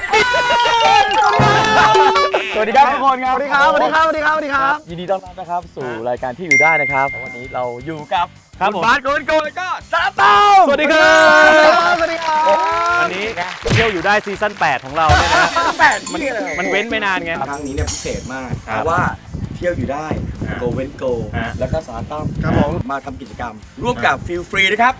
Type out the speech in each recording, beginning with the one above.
ดปิดสวัสดีครับทุกคนครับ สวัสดีครับ สวัสดีครับ สวัสดีครับ สวัสดีครับ ยินดีต้อนรับนะครับสู่รายการที่อยู่ได้นะครับ วันนี้เราอยู่กับครับผมณบาสโกนโกนแล้วก็ซาเต้าสวัสดีครับ สวัสดีครับวันนี้เที่ยวอยู่ได้ซีซั่น8 ของเราเนี่ยนะแปดมันที่เลยมันเว้นไปนานไง ครั้งนี้เนี่ยพิเศษมากครับเพราะว่าเที่ยวอยู่ได้ฮะโกเว้นโกฮะแล้วก็สารตั้มครับผมมาทำกิจกรรม ร่วมกับฟิลฟรีนะครับ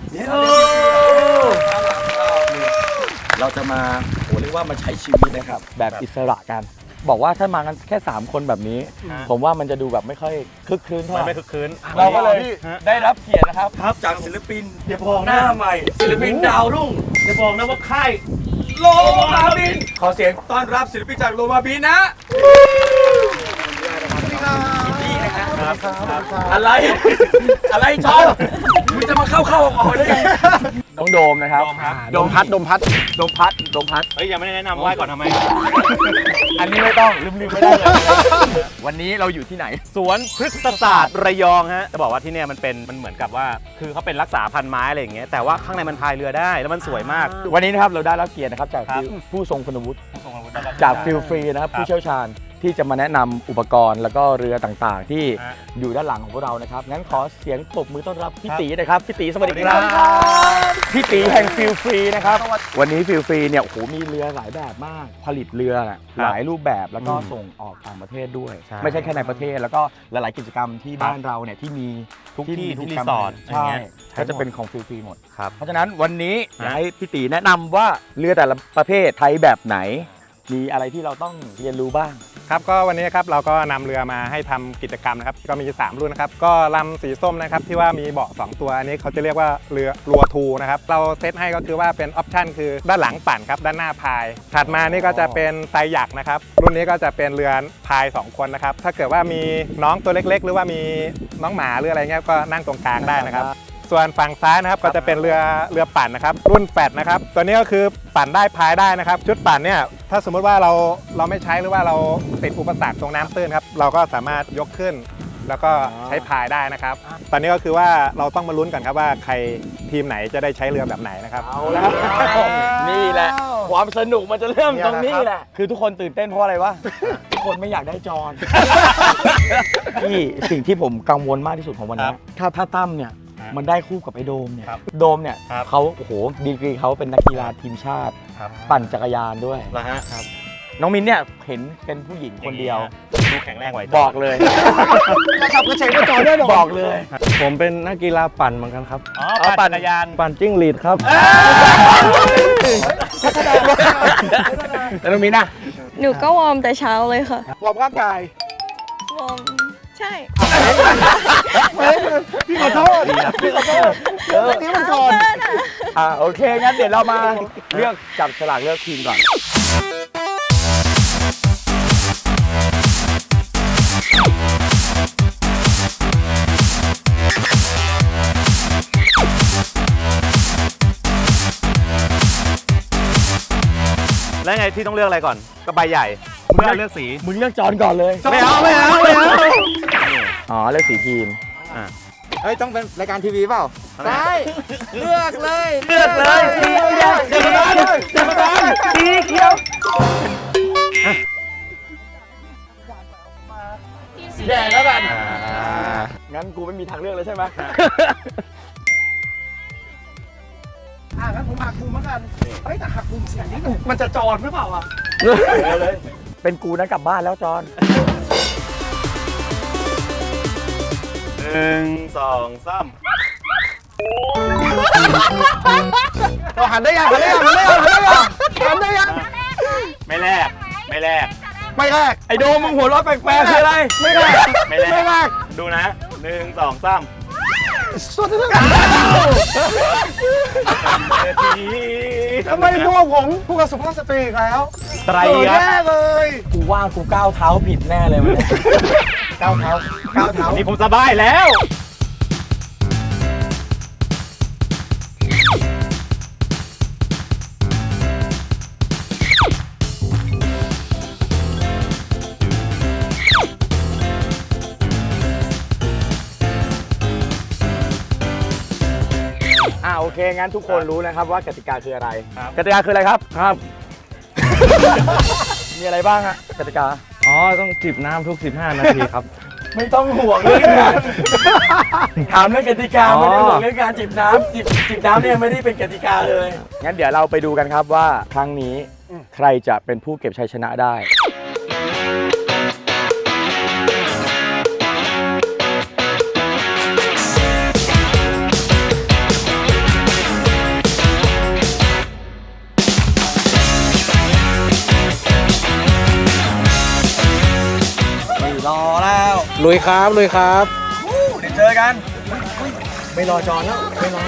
เราจะมา โหเรียกว่ามาใช้ชีวิตนะครับแบบอิสระกัน บอกว่าถ้ามากันแค่ 3 คนแบบนี้ ฮะ ผมว่ามันจะดูแบบไม่ค่อยคึกคืนเท่ามันไหไม่ร่คึกคืนเราก็เลยฮะได้รับเกียรตินะครับ ครับจากศิลปินอย่าบอกหนะน้าใหม่ ศิลปินดาวรุ่งอย่าบอกนะว่าค่ายโลมาบิน ขอเสียงต้อนรับศิลปินจากโลมาบินนะนี่นะครับครับครับอะไร อะไรชอนมึงจะมาเข้าเข้าออกๆได้ไง น้องโดมนะครับ โดมครับดมพัดดมพัด โดมพัด โดมพัด เฮ้ยยังไม่ได้แนะนำไหว้ก่อนทำไม อันนี้ไม่ต้องลืมๆไม่ได้เลยวันนี้เราอยู่ที่ไหน สวนพฤกษศาสตร์ระยองฮะ จะบอกว่าที่เนี่ยมันเป็นมันเหมือนกับว่า คือเขาเป็นรักษาพันธุ์ไม้อะไรอย่างเงี้ย แต่ว่าข้างในมันพายเรือได้แล้วมันสวยมาก วันนี้นะครับเราได้รับเกียรตินะครับจากครับฟิลผู้ทรงคุณวุฒิ จากฟิลฟรีนะครับครับผู้เชี่ยวชาญ ที่จะมาแนะนำอุปกรณ์แล้วก็เรือต่างๆ ที่ฮะ อยู่ด้านหลังของพวกเรานะครับงั้นขอเสียงปรบมือต้อนรับพี่ตีนะครับพี่ตีสวัสดีสวัสดีคครัรับบพี่ตีแห่งฟิลฟรีนะครับวันนี้ฟิลฟรีเนี่ยโอ้โหมีเรือหลายแบบมาก ผลิตเรือน่ะหลายรูปแบบแล้วก็ส่งออกต่างประเทศด้วย ใช่ไม่ใช่แค่ในประเทศแล้วก็หลาย ๆ กิจกรรมที่บ้านเราเนี่ยที่มีทุกที่มีทุกจรีกมสอร์ทอย่างใช่เงี้ยใช้ก็จะหมดเป็นของฟิลฟรีหมด ครับ เพราะฉะนั้นวันนี้อยากฮะให้พี่ตีแนะนำว่าเรือแต่ละประเภทไทยแบบไหน มีอะไรที่เราต้องเรียนรู้บ้าง ครับก็วันนี้ครับเราก็นำเรือมาให้ทำกิจกรรมนะครับก็มี 3 รุ่นนะครับก็ลำสีส้มนะครับที่ว่ามีเบาะ2 ตัวอันนี้เขาจะเรียกว่าเรือรัวทูนะครับเราเซตให้ก็คือว่าเป็นออปชันคือด้านหลังปั่นครับด้านหน้าพาย ถัดมานี่ก็จะเป็นไตรหยักนะครับรุ่นนี้ก็จะเป็นเรือพาย 2 คนนะครับถ้าเกิดว่ามีน้องตัวเล็ก ๆ หรือว่ามีน้องหมาหรืออะไรเงี้ยก็นั่งตรงกลางได้นะครับ ส่วนฝั่งซ้ายนะครับก็จะเป็นเรือเรือปั่นนะครับ รุ่นแฟดนะครับ ตัวนี้ก็คือปั่นได้พายได้นะครับ ชุดปั่นเนี่ยถ้าสมมุติว่าเราเราไม่ใช้หรือว่าเราติดอุปสรรคตรงน้ำตื้นครับเราก็สามารถยกขึ้น แล้วก็ใช้พายได้นะครับ ตอนนี้ก็คือว่าเราต้องมาลุ้นกันครับว่าใครทีมไหนจะได้ใช้เรือแบบไหนนะครับเอาแล้วนี่แหละความสนุกมันจะเริ่มตรงนี้แหละ คือทุกคนตื่นเต้นเพราะอะไรวะ ทุกคนไม่อยากได้จอนที่สิ่งที่ผมกังวลมากที่สุดของวันนี้ ถ้าถ้าตั้มเนี่ย ครับมันได้คู่กับไอ้โดมเนี่ยครับโดมเนี่ยครับ เขาโอ้โหดีกรีเขาเป็นนักกีฬาทีมชาติ ครับปั่นจักรยานด้วย แล้วฮะน้องมินเนี่ยเห็นเป็นผู้หญิงคนเดียว ดูแข็งแรงไหวบอกเลยขับกระเฉงกระจอได้หรอบอกเลย ผมเป็นนักกีฬาปั่นเหมือนกันครับ อ๋อเอาปั่ปั่นน จักรยาน ปั่นจิ้งหรีดครับ แล้วน้องมินน่ะหนูก็วอร์มแต่เช้าเลยค่ะวอร์มร่างกายวอร์ม ใช่พี่ขอโทษพี่ขอโทษเรื่องนี้มันก่อนเช้าเกินอะอ่าโอเคงั้นเดี๋ยวเรามาเลือกจับฉลากเลือกทีมก่อน แล้วไงที่ต้องเลือกอะไรก่อนก็ใบใหญ่เลือกเลือกสี มึงเลือกจอนก่อนเลย ไม่เอาไม่เอาไม่เอา อ๋อเลือกสีทีมเฮ้ยต้องเป็นรายการทีวีเปล่าได้เลือกเลยเลือกเลยสีเขียวเดี๋ยวก่อนเดี๋ยวก่อนสีเขียวสีแดงแล้วกันงั้นกูไม่มีทางเลือกเลยใช่ไหมอะงั้นผมหักมุมแล้วกันเฮ้ยแต่หักมุมเสียงนี้มันจะจอดหรือเปล่าอะเป็นกูนะกลับบ้านแล้วจอน หนึ่งสองสามเราหันได้ยังหันได้ยังหันได้ยังหันได้ยังหันได้ยังไม่แลกไม่แลกไม่แรกไอโดมมึงหัวเราะแปลกๆคืออะไร ไม่แรกไม่แลกไม่แรกดูนะหนึ่งสองสามสุดที่สีทำไมพวกผมพูดกับสุภาพสตรีอีกแล้วไตรเออครับแย่เลย กูว่ากูก้าวเท้าผิดแน่เลยมันย ก้าวเท้าก้าวเท้านี่ผมสบายแล้ว อ่าโอเค งั้นทุกคนรู้นะครับว่ากติกาคืออะไร ครับ กติกาคืออะไรครับ ครับ มีอะไรบ้างฮะกติกา อ๋อ ต้องจิบน้ำทุก 15 นาทีครับ ไม่ต้องห่วงเรื่องงานถามเรื่องกติกาอ๋อไม่ได้ห่วงเรื่องการจิบน้ำจิบจิบน้ำเนี่ยไม่ได้เป็นกติกาเลย งั้นเดี๋ยวเราไปดูกันครับว่าครั้งนี้ใครจะเป็นผู้เก็บชัยชนะได้ ลุยครับลุยครับ เดี๋ยวเจอกัน ไม่รอจอนแล้วไม่รอ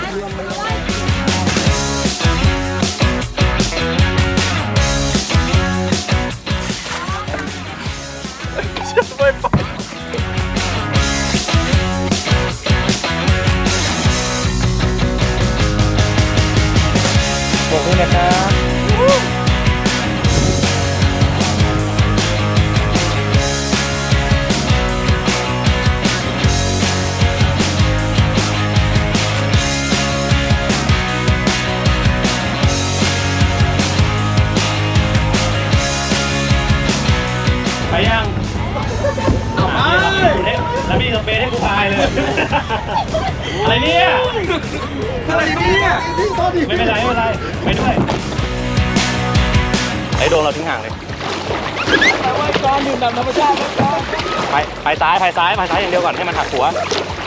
ไปไปซ้ายไปซ้ายไปซ้ายอย่างเดียวก่อนให้มันหักหัว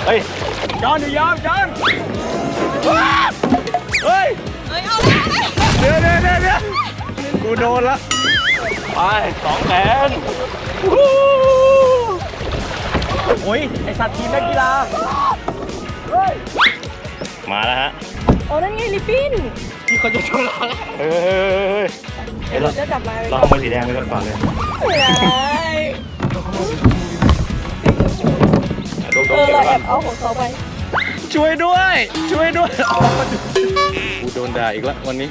เฮ้ยจอนอย่ายอมจอนเฮ้ยเดี๋ยวเดี๋ยวเดี๋ยวเดี๋ยวกูโดนละไปสองแขนโอ้ย ไอสัตว์ทีมนักกีฬา มาแล้วฮะโอ้นั่นไงลิปปิ้นที่เขาจะชนเราเฮ้ยเฮ้ยเฮ้ยเฮ้ยเราจะกลับมาเราเอามือสีแดงไปก่อนก่อนเลยไม่ได้โดนโดเอนอเก็บเราไว้แอก่อนบเอาของเขาไป ช่วยด้วย ช่วยด้วยกูโดนด่าอีกแล้ววันนี้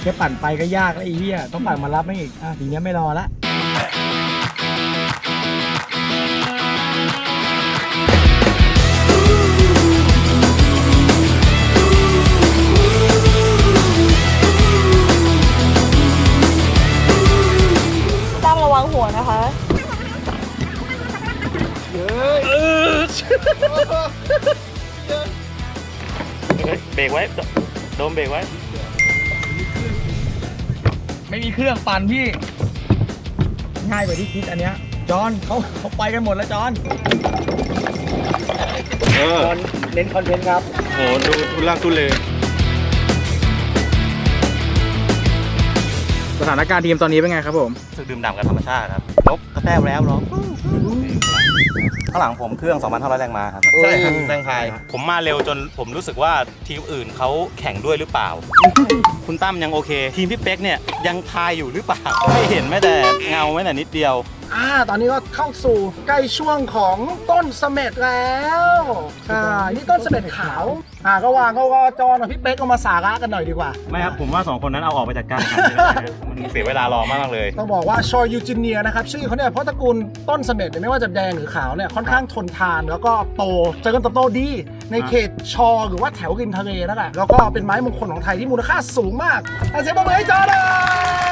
แค่ปั่นไปก็ยากแล้วไอ้เหี้ยต้องปั่นมารับไม่อีกอะทีเนี้ยไม่รอละ เบรกไว้ ไม่มีเครื่องปั่นพี่ ง่ายกว่าที่คิดอันเนี้ย จอนเขาเขาไปกันหมดแล้วจอนเออ จอนเน้นคอนเทนต์ครับ โห ดูทุลักทุเลสถานการณ์ทีมตอนนี้เป็นไงครับผม รู้สึกดื่มด่ำกับธรรมชาติครับลบกระแทกแล้วร้อง ข้างหลังผมเครื่อง 2,500 แรงม้าครับ ใช่ครับแรงพาย ผมมาเร็วจนผมรู้สึกว่าทีมอื่นเขาแข่งด้วยหรือเปล่า คุณตั้มยังโอเค ทีมพี่เป๊กเนี่ยยังพายอยู่หรือเปล่า ไม่เห็นแม้แต่เงาแม้แต่นิดเดียว อ่า ตอนนี้ก็เข้าสู่ใกล้ช่วงของต้นเสม็ดแล้วใช่นี่ต้นเสม็ดขาว อ่าก็วางก็ก็จอนกับพี่เป๊กก็มาสาระกันหน่อยดีกว่า ไม่ครับ ผมว่าสองคนนั้นเอาออกไปจัดการกันเลยนะมันเสียเวลารอมากๆเลย ต้องบอกว่าชอยยูจิเนียนะครับชื่อเขาเนี่ยเพราะตระกูลต้นเสม็ดเนี่ยไม่ว่าจะแดงหรือขาวเนี่ยค่อนข้างทนทาน แล้วก็โตเจริญเติบโตดีในเขตชอหรือว่าแถวริมทะเลนั่นแหละแล้วก็เป็นไม้มงคลของไทยที่มูลค่าสูงมากเอาเสียงปรบมือให้จอเล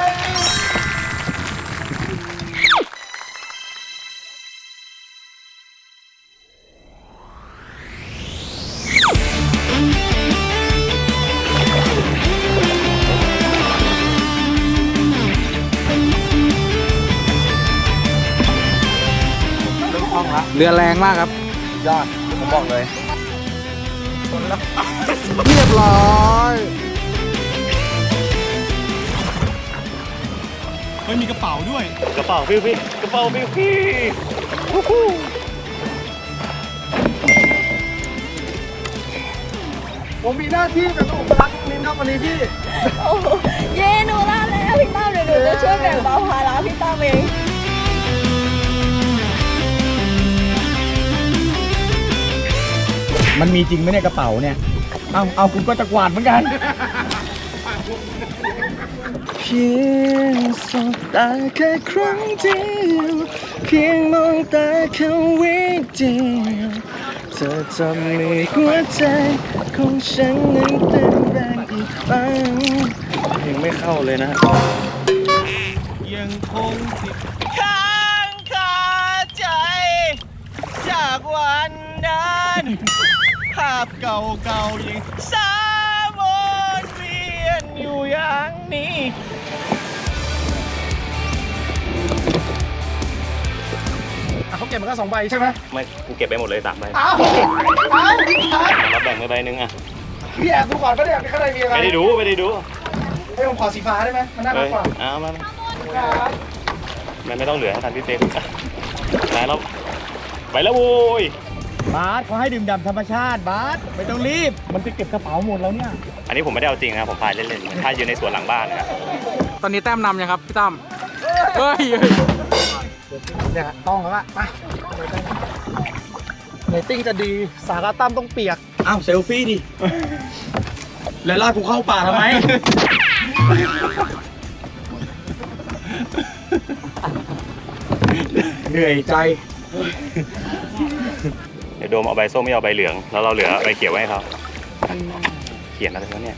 ย เรือแรงมากครับ ยอดผมบอกเลย เรียบร้อยกระเป๋าพี่พี่กระเป๋าพี่พี่ผมมีหน้าที่เป็นอุปลักษณ์นิดครับวันนี้พี่ โอ้โหเย้หนูลาแล้วพี่ตั้มเดี๋ยวหนูจะช่วยแบ่งเบาภาระพี่ตั้มเอง มันมีจริงไหมเนี่ยกระเป๋าเนี่ย เอาเอาคุณก็จะกวาดเหมือนกัน เพียงสบตาแค่ครั้งเดียวเพียงมองตาแค่วิเดียวเธอทำให้หัวใจของฉันนั้นเต้นแรงอีกครั้งเพลงไม่เข้าเลยนะฮะยังคงติดค้างคาใจ จากวันนั้น ภาพเก่าๆยังสามวนเวียนอยู่อย่างนี้อะเขาเก็บมาก็สองใบใช่ไหมไม่กูเก็บไปหมดเลยสามใบอ้าวอ้าวพี่ชายเราแบ่งไปใบหนึงอะ พี่แอบดูก่อนก็ได้ข้างในมีอะไรไม่ได้ดูไม่ได้ดูให้ผมขอสีฟ้าได้ไหมมันน่ารัเอ้กยกว่าเอามามาครับมันไม่ต้องเหลือให้ทันพี่เป๊กไปแล้วไปแล้วโว้ย บาสเขาให้ดื่มด่ำธรรมชาติบาสไม่ต้องรีบ มันจะเก็บกระเป๋าหมดแล้วเนี่ย อันนี้ผมไม่ได้เอาจริงนะครับผมพายเล่นๆมันพายอยู่ในสวนหลังบ้านนะครับตอนนี้แต้มนำยังครับพี่ตั้มเฮ้ยเนี่ยต้องแล้วล่ะมาเนตติ้งจะดีสาระตั้มต้องเปียก อ้าวเซลฟี่ดิ แล้วลากกูเข้าป่าทำไม เหนื่อยใจเดี๋ยวโดมเอาใบส้มไม่เอาใบเหลือง แล้วเราเหลือใบเขียวไว้ให้เขาเขียนอะไรวะเนี่ย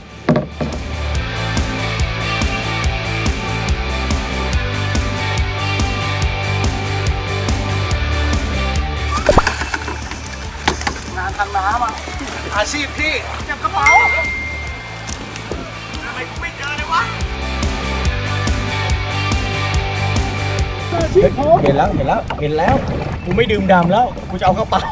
งานทางน้ำอะอาชีพพี่เก็บกระเป๋าเห็นแล้วเห็นแล้วเห็นแล้วกูไม่ดื่มด่ำแล้วกูจะเอากระเป๋า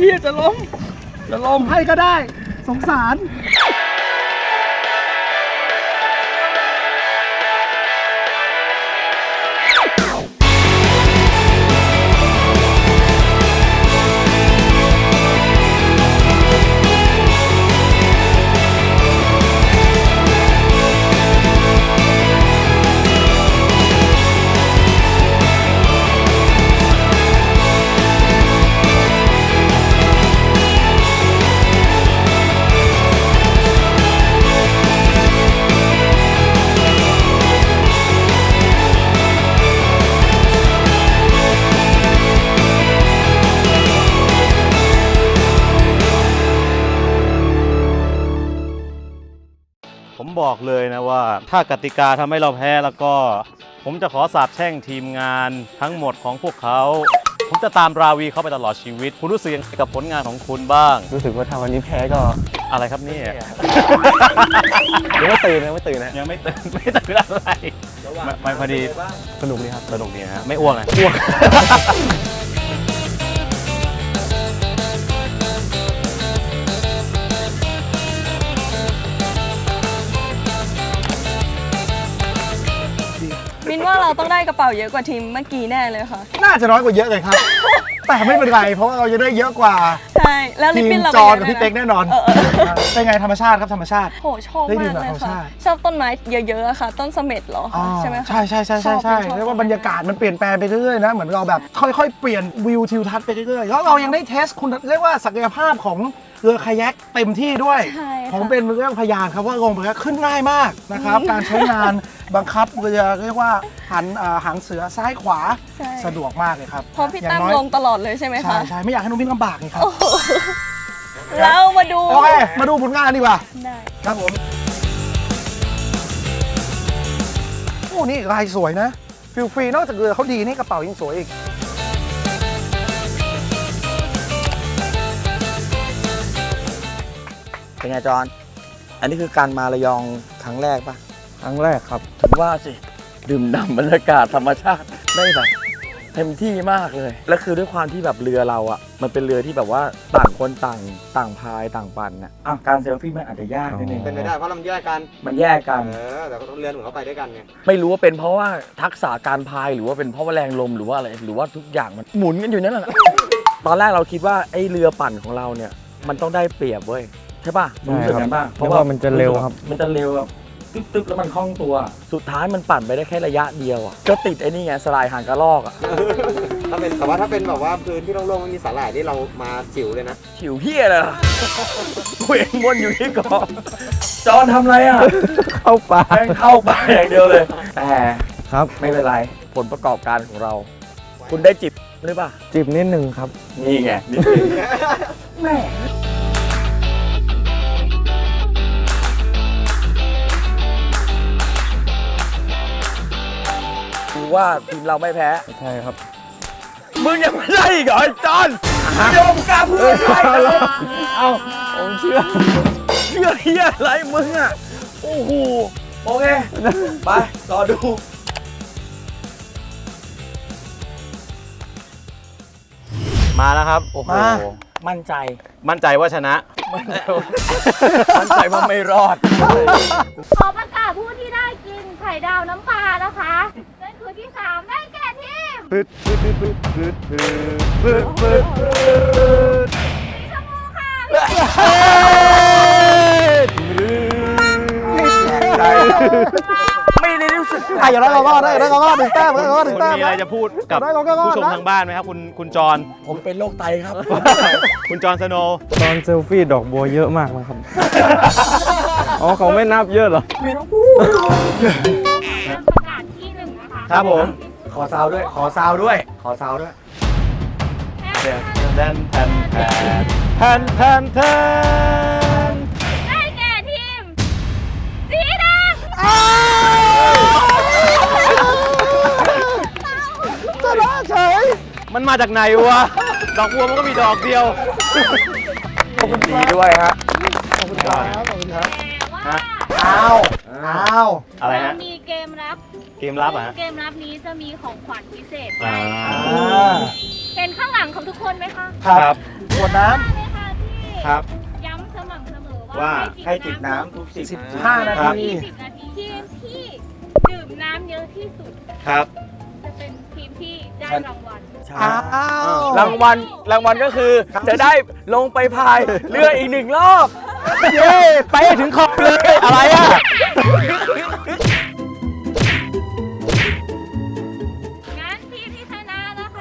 เฮียจะล้มจะล้มให้ก็ได้ สงสาร ถ้ากติกาทำให้เราแพ้แล้วก็ ผมจะขอสาบแช่งทีมงานทั้งหมดของพวกเขา ผมจะตามราวีเขาไปตลอดชีวิต คุณรู้สึกยังไงกับผลงานของคุณบ้าง รู้สึกว่าถ้าวันนี้แพ้ก็อะไรครับเนี่ย ยังไม่ตื่นนะไม่ตื่นนะยังไม่ตื่นไม่ตื่นอะไรไม่ไม่พอดีสนุกดีครับสนุกดีนะฮะไม่อ้วงนะอ้วง มินว่าเราต้องได้กระเป๋าเยอะกว่าทีมเมื่อกี้แน่เลยค่ะ น่าจะน้อยกว่าเยอะเลยครับ แต่ไม่เป็นไร เพราะว่าเราจะได้เยอะกว่าใช่แล้วลิทีปมปิ้นเราจอเยกับอะพี่เป๊กด้วยะแน่นอนเออเออเป็นไงธรรมชาติครับธรรมชาติ โหชอบได้ดื่มากมเลยแบบธรรมค่ะชาติ ชอบต้นไม้เยอะๆอะค่ะ ต้นเสม็ดเหรออ่าใช่ไหมคะ ใช่ใช่ใช่ใช่ใช่ชอบ เรียกว่าบรรยากาศมันเปลี่ยนแปลงไปเรื่อยๆนะ เหมือนเราแบบค่อยๆ เปลี่ยนวิวทิวทัศน์ไปเรื่อยๆ แล้วเรายังได้เทสคุณเรียกว่าศักยภาพของเรือคายักเต็มที่ด้วย ใช่ผมค่ะเป็นเรื่องพยานครับว่าลงไปแล้วขึ้นง่ายมากนะครับ การใช้งานบังคับเรือเรียกว่าหันอ่าหางเสือซ้ายขวาใช่ สะดวกมากเลยครับเพราะพี่อย่ตั้มน้อยลงตลอดเลยใช่ไหมใช่คะใช่ไม่อยากให้น้องมิ้นลำบากนี่ครับ เรามาดู โอเค มาดูผลงานดีกว่า ได้ ครับผม โอ้นี่ลายสวยนะ ฟิลฟรีนอกจากเรือเขาดีนี่กระเป๋ายังสวยอีก เป็นไงจอน อันนี้คือการมาระยองครั้งแรกปะครั้งแรกครับ ถึงว่าสิ ดื่มด่ำบรรยากาศธรรมชาติได้แบบ เต็มที่มากเลย แล้วคือด้วยความที่แบบเรือเราอะมันเป็นเรือที่แบบว่าต่างคนต่างต่างพายต่างปันนะอะการเซลฟี่มันอาจจะยากนิดนึงเป็นไปได้เพราะเราแยกกัน มันแยกกัน เออ แต่เรือนของเขาไปด้วยกันไง ไม่รู้ว่าเป็นเพราะว่าทักษะการพายหรือว่าเป็นเพราะว่าแรงลมหรือว่าอะไรหรือว่าทุกอย่างมันหมุนกันอยู่นั่นแหละ ตอนแรกเราคิดว่าไอ้เรือปั่นของเราเนี่ย มันต้องได้เปรียบเว้ยใช่ป่ะใช่รู้สึกครับกันป่ะเพราะว่ามันจะเร็วครับ มันจะเร็วแบบ ตึ๊บตึ๊บแล้วมันคล่องตัว สุดท้ายมันปั่นไปได้แค่ระยะเดียวอะก็ติดไอ้นี่ไงสลายหางกระรอกอะถ้าเป็นแต่ว่าถ้าเป็นแบบว่าพื้นที่โล่งๆไม่มีสาหร่ายนี่เรามาจิ๋วเลยนะ ฉิวเฮียเลยเหรอกูเองวนอยู่ที่เกาะจอนทำอะไรอะเข้าป่าแม่งเข้าไปอย่างเดียวเลย แต่ครับ ไม่เป็นไรผลประกอบการของเรา คุณได้จิบหรือเปล่า จิบนิดนึงครับ นี่ไงนิดนึงแม่ กูว่าทีมเราไม่แพ้ ใช่ครับ มึงยังไม่ได้อีกเหรอไอ้จอนเดี๋ยวมึงกล้าพูดไม่ได้เหรอเอาผมเชื่อ เชื่อเฮียอะไรมึงอะ โอ้โห โอเค ไป รอดูมาแล้วครับ โอ้โห มามั่นใจ มั่นใจว่าชนะ มั่นใจว่ามั่นใจว่าไม่รอด ขอประกาศผู้ที่ได้กินไข่ดาวน้ำปลานะคะนั่นคือ ที่สามได้แก่ทีมพืดพืดพืดพืดพืดพืดพืดพืดสีชมพูค่ะไม่ได้รู้สึกอะอย่างนั้นเราก็ได้ได้เราก็หนึ่งแต้มเราก็หนึ่งคุณแต้มมีอะไรจะพูดกับได้ก็ก็ผู้ชมได้ทางบ้านไหมครับคุณคุณจร ผมเป็นโรคไตครับ คุณจรสโนว์ตอนเซลฟี่ดอกบัวเยอะมากนะครับ อ๋อเขาไม่นับเยอะเหรอประ คะครับผม ขอซาวด้วย ขอซาวด้วย ขอซาวด้วยแทนแทนแทนแทนแทนแทนแทนได้แก่ทีม สีแดงชนะเฉย มันมาจากไหนวะ ดอกบัวมันก็มีดอกเดียวดีด้วยฮะขอบคุณครับ ขอบคุณครับ แต่ว่าอ้าว อ้าว อะไรฮะเรามีเกมรับ เกมลับอะฮะเกมรับนี้จะมีของขวัญพิเศษอ่าอ่าเห็นข้างหลังของทุกคนไหมคะครับขวดน้ไหมคะที่ครับ ย้ำสม่ำเสมอว่าว่าให้จิบน้ำทุกสิบำสิบห้านาครับ ทีสิบนาทีทีมที่ดื่มน้ำเยอะที่สุด ครับ จะเป็นทีมที่ได้รางวัล อ้าวรางวัลรางวัลก็คือจะได้ลงไปพายเรืออีกหนึ่งรอบ เย้ ไปให้ถึงขอบเลย อะไรอะ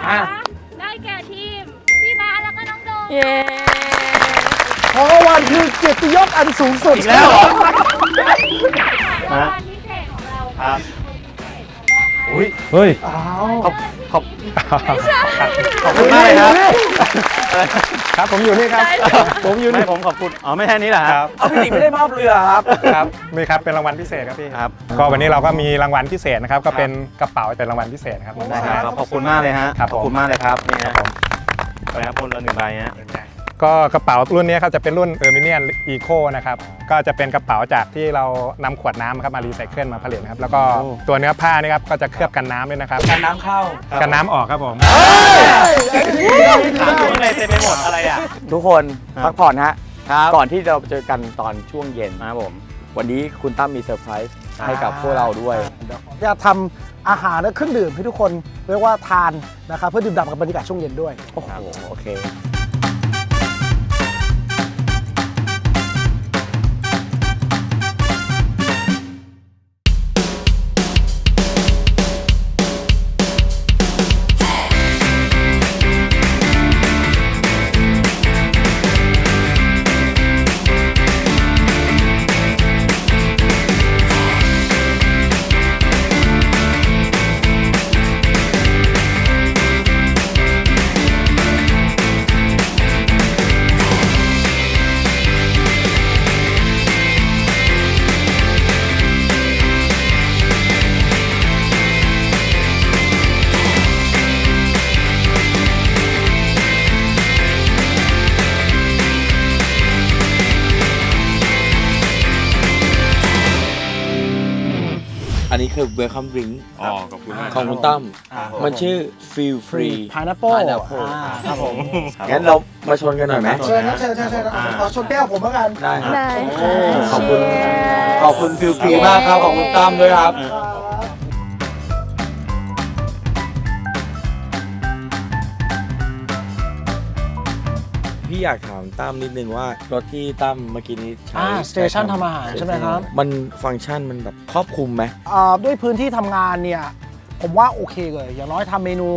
อะ ได้แก่ทีม พี่บาสแล้วก็น้องโดมเย้เพราะว่าวันคือเกียรติยศอันสูงสุดอีกแล้วเหรอ รางวัลพิเศษของเรา ครับ อุ้ยเฮ้ยอ้าวขอบขอบขอบคุณมากเลยครับครับผมอยู่นี่ครับ ผมอยู่ไม่นี่ผมขอบคุณอ๋อไม่แค่นี้เหรอคครัรับ บเอาพี่ติไม่ได้มอบเรือครับ ครับนี่ครับเป็นรางวัลพิเศษครับพี่ครับ ก็วันนี้เราก็มีรางวัลพิเศษนะครับ ก็เป็นกระเป๋าเป็นรางวัลพิเศษครับ ได้ครับขอบคุณมากเลยฮะครับขอบคุณมากเลยครับนี่ครัฮะบผมไปครับคนละหนึ่งใบฮะ ก็กระเป๋ารุ่นนี้ครับจะเป็นรุ่นเออร์มิเนียนอีโคนะครับก็จะเป็นกระเป๋าจากที่เรานำขวดน้ำครับมารีไซเคิลมาผลิตนะครับแล้วก็ตัวเนื้อผ้านี่ครับก็จะเคลือบกันน้ำด้วยนะครับการน้ำเข้ากันน้ำออกครับผมถามอยู่ข้างในเต็มไปหมดอะไรอะ ทุกคนครับพักผ่อนฮะ ครับก่อนที่เราจะเจอกันตอนช่วงเย็นครับผม วันนี้คุณตั้มมีเซอร์ไพรส์ให้กับพวกเราด้วย จะทำอาหารและเครื่องดื่มให้ทุกคนเรียกว่าทานนะครับเพื่อดื่มด่ำกับบรรยากาศช่วงเย็นด้วย โอ้โห โอเค welcome drink อ๋อขอบคุณมากของคุณตั้มมันชื่อ feel free Pineapple Pineapple อ่าครับผมงั้นเรามาชนกันหน่อยไหม เชิญนะเชิญเชิญเชิญขอชนแก้วผมแล้วกัน ได้ครับ ได้โอ้ค่ะขอบคุณ Cheers ขอบคุณ feel free มากครับ ขอบคุณตั้มด้วยครับ พี่อยากถามตั้มนิดนึงว่ารถที่ตั้มเมื่อกี้นี้ใช้อ่าสเตชันทำอาหารใช่ไหมครับ มันฟังก์ชันมันแบบครอบคลุมไหม อ่าด้วยพื้นที่ทำงานเนี่ย ผมว่าโอเคเลย อย่างน้อยทำเมนู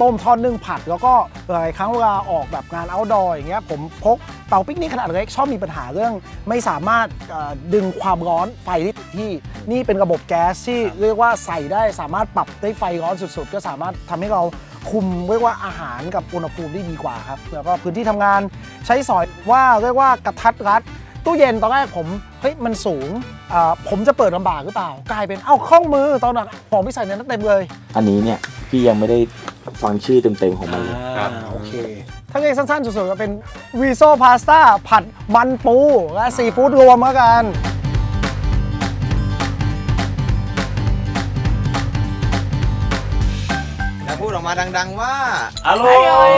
ต้มทอดนึ่งผัด แล้วก็หลายครั้งเวลาออกแบบงาน outdoor อย่างเงี้ยผมพกเตาปิกนิกขนาดเล็กชอบมีปัญหาเรื่อง ไม่สามารถเอ่อดึงความร้อนไฟได้ที่นี่เป็นระบบแก๊สที่เรียกว่าใส่ได้สามารถปรับได้ไฟร้อนสุดๆ ก็สามารถทำให้เรา คุมเรียกว่าอาหารกับอุณหภูมิได้ดีกว่าครับแล้วก็พื้นที่ทำงานใช้สอยว่าเรียกว่ากระทัดรัด ตู้เย็นตอนแรกผมเฮ้ยมันสูงอ่าผมจะเปิดลำบากหรือเปล่า กลายเป็นเอ้าข้องมือตอนนั้นของพี่ใส่ในนั้นเต็มเลย อันนี้เนี่ยพี่ยังไม่ได้ฟังชื่อเต็มๆของมันเลยโอเคถ้าเรียกสั้นๆสุดๆก็เป็นวีโซพาสต้าผัดมันปูและซีฟู้ดรวมแล้วกัน มาดัง ๆ ว่า อร่อย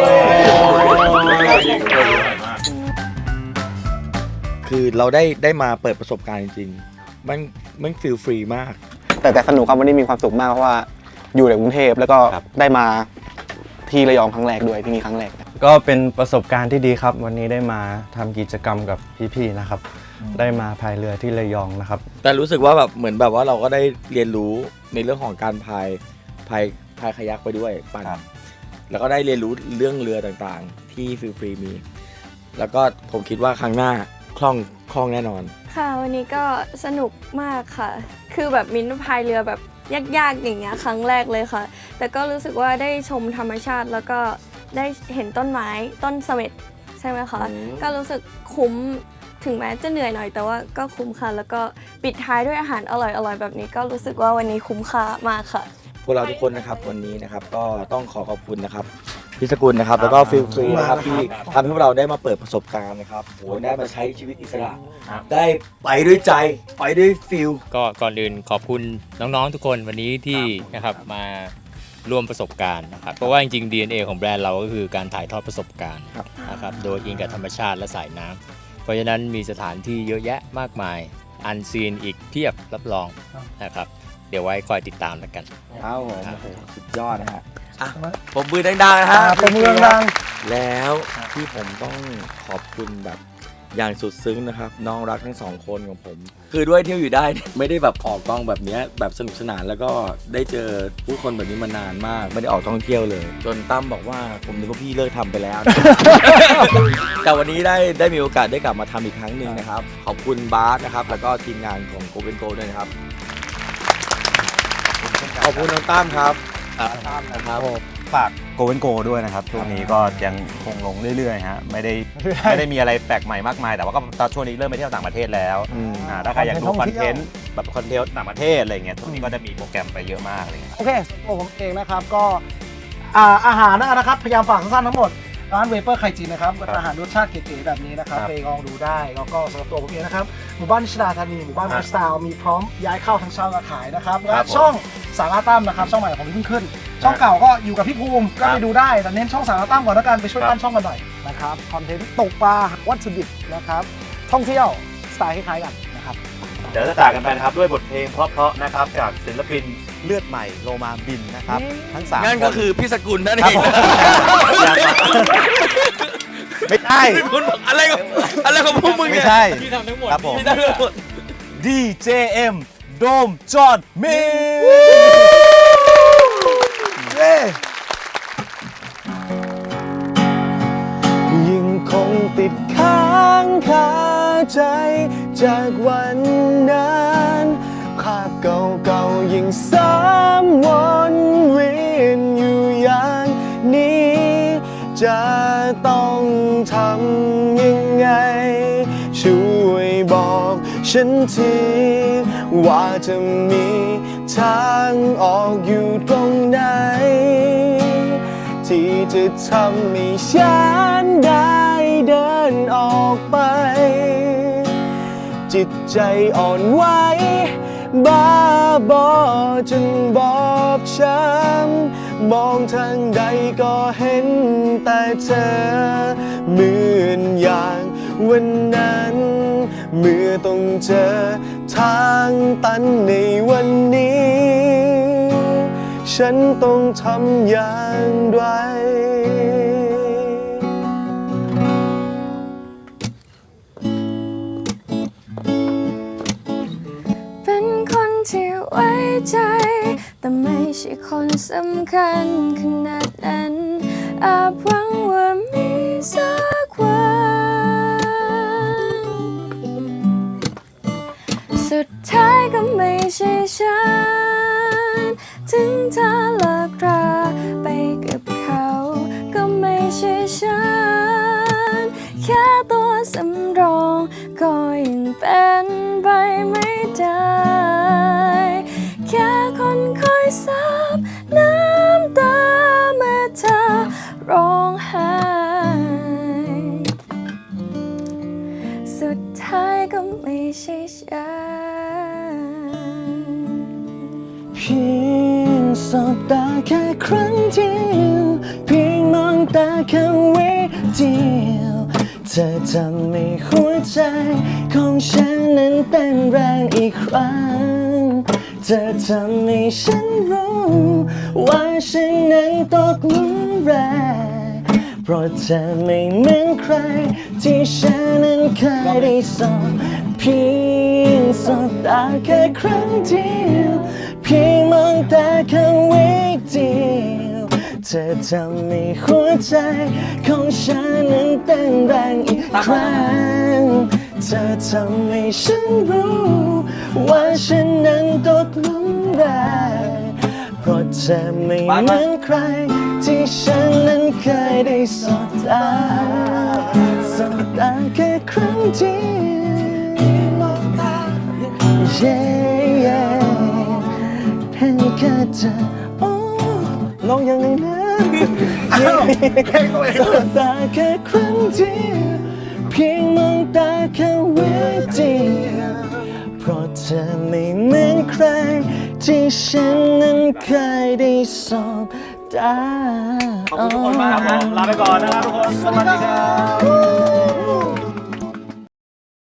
คือเราได้ได้มาเปิดประสบการณ์จริงๆ มันมันฟิลฟรีมาก แต่แต่สนุกครับวันนี้มีความสุขมากเพราะว่าอยู่ในกรุงเทพแล้วก็ได้มาที่ระยองครั้งแรกด้วยที่นี่ครั้งแรก ก็เป็นประสบการณ์ที่ดีครับ วันนี้ได้มาทำกิจกรรมกับพี่ๆนะครับ ได้มาพายเรือที่ระยองนะครับ แต่รู้สึกว่าแบบเหมือนแบบว่าเราก็ได้เรียนรู้ในเรื่องของการพายพาย พายคายักไปด้วยปั่นแล้วก็ได้เรียนรู้เรื่องเรือต่างๆ ที่ฟิลฟรีมี แล้วก็ผมคิดว่าครั้งหน้าคล่องคล่องแน่นอน ค่ะ วันนี้ก็สนุกมากค่ะ คือแบบมิ้นท์พายเรือแบบยากๆ อย่างเงี้ยครั้งแรกเลยค่ะ แต่ก็รู้สึกว่าได้ชมธรรมชาติแล้วก็ได้เห็นต้นไม้ต้นเสม็ดใช่ไหมคะ อืม ก็รู้สึกคุ้มถึงแม้จะเหนื่อยหน่อย แต่ว่าก็คุ้มค่ะ แล้วก็ปิดท้ายด้วยอาหารอร่อยๆ แบบนี้ก็รู้สึกว่าวันนี้คุ้มค่ามากค่ะ พวกเราทุกคนนะครับวันนี้นะครับก็ต้องขอขอบคุณนะครับพี่สกุลนะครับแล้วก็ฟิลฟรีนะครับที่ทำให้พวกเราได้มาเปิดประสบการณ์นะครับโหได้มาใช้ชีวิตอิสระได้ไปด้วยใจไปด้วยฟิล ก็ก่อนอื่นขอบคุณน้องๆทุกคนวันนี้ที่นะครับมาร่วมประสบการณ์นะครับเพราะว่าจริงๆ DNA ของแบรนด์เราก็คือการถ่ายทอดประสบการณ์นะครับโดยอิงกับธรรมชาติและสายน้ำเพราะฉะนั้นมีสถานที่เยอะแยะมากมายอันซีนอีกเพียบรับรองนะครับ เดี๋ยวไว้คอยติดตามแล้วกัน ครับผมโอ้โหสุดยอดนะฮะ อะผมมือดังๆนะฮะอ่าปรบมือดัง แล้วที่ผมต้องขอบคุณแบบอย่างสุดซึ้งนะครับ น้องรักทั้งสองคนของผม คือด้วยเที่ยวอยู่ได้ไม่ได้แบบออกกองแบบเนี้ยแบบสนุกสนานแล้วก็ได้เจอผู้คนแบบนี้มานานมากไม่ได้ออกท่องเที่ยวเลย จนตั้มบอกว่าผมนึกว่าพี่เลิกทำไปแล้วนะ แต่วันนี้ได้ได้มีโอกาสได้กลับมาทำอีกครั้งหนึ่งนะครับ ขอบคุณบาสนะครับแล้วก็ทีมงานของโกเ e นโกด้วยนะครับ ขอบคุณน้องตั้มครับตั้มนะครับฝากโกเวนโกด้วยนะครับช่วงนี้ก็ยังคงลงเรื่อยๆฮะไม่ได้ไม่ได้มีอะไรแปลกใหม่มากมาย แต่ว่าก็ตอนช่วงนี้เริ่มไปเที่ยวต่างประเทศแล้วอืมอ่าถ้าใครอยากดูคอนเทนต์แบบคอนเทนต์ต่างประเทศอะไรเงี้ยช่วงนี้ก็จะมีโปรแกรมไปเยอะมากอะไรเงี้ยโอเคตัวผมเองนะครับก็อ่าอาหารนะครับพยายามฝากสั้นๆทั้งหมด ร้านเวเปอร์ไคจินนะครับอาหารรสชาติเก๋ๆแบบนี้นะครับครับ ไปลองดูได้แล้วก็สำหรับตัวผมเองนะครับหมู่บ้านนิชดาธานีหมู่บ้านไลฟ์สไตล์มีพร้อมย้ายเข้าทั้งเช่าและขายนะครับและช่องสาราตั้มนะครับช่องใหม่ของที่เพิ่งขึ้น ช่องเก่าก็อยู่กับพี่ภูมิก็ไปดูได้แต่เน้นช่องสาราตั้มก่อนแล้วกันไปช่วยปั้นช่องกันหน่อยนะครับคอนเทนต์ตกปลาวัตถุดิบนะครับท่องเที่ยวสไตล์คล้ายๆกันนะครับ เดี๋ยวจะจากกันไปนะครับด้วยบทเพลงเพราะๆนะครับจากศิลปินเลือดใหม่โลมาบินนะครับ ทั้งสามนั่นก็นคือพี่สกุลนั่นเอครับงผมอยากมาไม่ใช่คุณบอกอะไรของอะไรของพวกมึงไม่เนี่ยใช่ที่ทำทั้งหมดครับผม พี่ทำทั้งหมด DJM โดมจอห์นมิยังคงติดค้างคาใจ จากวันนั้น ฉันทีว่าจะมีทางออกอยู่ตรงไหน ที่จะทำให้ฉันได้เดินออกไป จิตใจอ่อนไหวบ้าบอจนบอบช้ำมองทางใดก็เห็นแต่เธอเหมือนอย่างวันนั้น เมื่อต้องเจอทางตันในวันนี้ ฉันต้องทำอย่างไรเป็นคนที่ไว้ใจ แต่ไม่ใช่คนสำคัญขนาดนั้นอาจหวังว่ามีสัก ท้ายก็ไม่ใช่ฉัน ถึงเธอเลิกราไปกับเขา ก็ไม่ใช่ฉัน แค่ตัวสำรองก็ยังเป็นไปไม่ได้ เธอทำให้หัวใจของฉันนั้นเต้นแรงอีกครั้ง เธอทำให้ฉันรู้ว่าฉันนั้นตกหลุมรักเพราะเธอไม่เหมือนใคร ที่ฉันนั้นเคยได้สบเพียงสบตาแค่ครั้งเดียว เพียงมองตาแค่วิเดียว ธอทำให้หัวใจของฉันนั้นเต้นแรงอีกครั้ง เธอทำให้ฉันรู้ ว่าฉันนั้นตกหลุมรักเพราะเธอไม่เหมือนใคร ที่ฉันนั้นเคยได้สบตาสบตาแค่ครั้งเดียว yeah, yeah เห็นแค่เธอโอ้ลองยังไงนะ เพลงตัวเองสบตาแค่ครั้งเดียวเพียงมองตาแค่วิเดีเพราะเธอไม่เหมือนใครที่ฉันนั้นเคยได้สอบตา ขอบคุณทุกคนมากครับผมลาไปก่อนนะครับทุกคน สวัสดีครับ